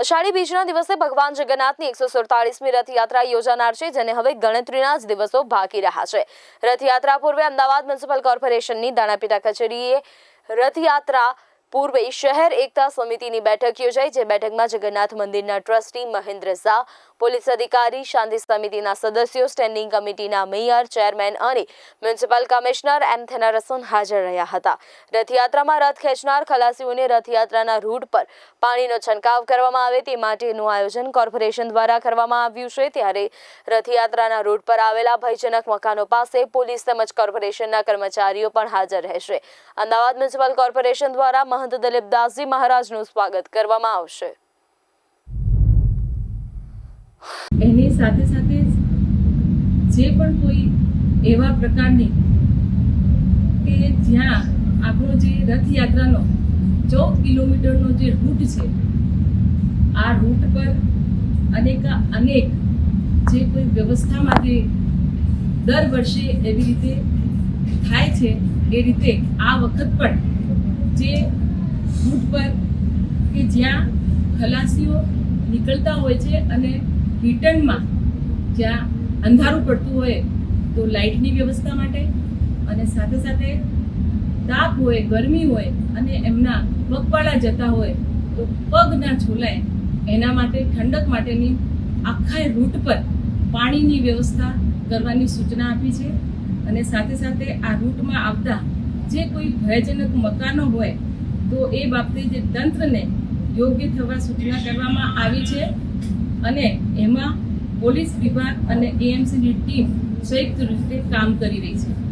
અષાઢી બીજના દિવસે ભગવાન જગન્નાથની એકસો સુડતાળીસમી રથયાત્રા યોજાનાર છે, જેને હવે ગણતરીના જ દિવસો બાકી રહ્યા છે. રથયાત્રા પૂર્વે અમદાવાદ મ્યુનિસિપલ કોર્પોરેશનની દાણાપીટા કચેરીએ રથયાત્રા પૂર્વે શહેર એકતા સમિતિની બેઠક યોજાઈ, જે બેઠકમાં જગન્નાથ મંદિરના ટ્રસ્ટી મહેન્દ્ર ઝા પોલીસ અધિકારી, શાંતિ સમિતિના સદસ્યો, સ્ટેન્ડિંગ કમિટીના મેયર, ચેરમેન અને મ્યુનિસિપલ કમિશનર એમ થેનારસન હાજર રહ્યા હતા. રથયાત્રામાં રથ ખેંચનાર ખલાસીઓને રથયાત્રાના રૂટ પર પાણીનો છંટકાવ કરવામાં આવે તે માટેનું આયોજન કોર્પોરેશન દ્વારા કરવામાં આવ્યું છે. ત્યારે રથયાત્રાના રૂટ પર આવેલા ભયજનક મકાનો પાસે પોલીસ તેમજ કોર્પોરેશનના કર્મચારીઓ પણ હાજર રહેશે. અમદાવાદ મ્યુનિસિપલ કોર્પોરેશન દ્વારા મહંત દલીપદાસજી મહારાજનું સ્વાગત કરવામાં આવશે. એની સાથે સાથે જે પણ કોઈ એવા પ્રકારની કે જ્યાં આપણો જે રથયાત્રાનો ચૌદ કિલોમીટરનો જે રૂટ છે, આ રૂટ પર અનેક અનેક જે કોઈ વ્યવસ્થામાં જે દર વર્ષે એવી રીતે થાય છે, એ રીતે આ વખત પણ જે રૂટ પર કે જ્યાં ખલાસીઓ નીકળતા હોય છે અને રિટર્નમાં જ્યાં અંધારું પડતું હોય તો લાઇટની વ્યવસ્થા માટે અને સાથે સાથે તાપ હોય, ગરમી હોય અને એમના પગપાળા જતા હોય તો પગ ના છોલાય એના માટે, ઠંડક માટેની આખા રૂટ પર પાણીની વ્યવસ્થા કરવાની સૂચના આપી છે. અને સાથે સાથે આ રૂટમાં આવતા જે કોઈ ભયજનક મકાનો હોય તો એ બાબતે જે તંત્રને યોગ્ય થવા સૂચના કરવામાં આવી છે અને એમાં પોલીસ વિભાગ અને એએમસીની ટીમ સંયુક્ત રીતે કામ કરી રહી છે.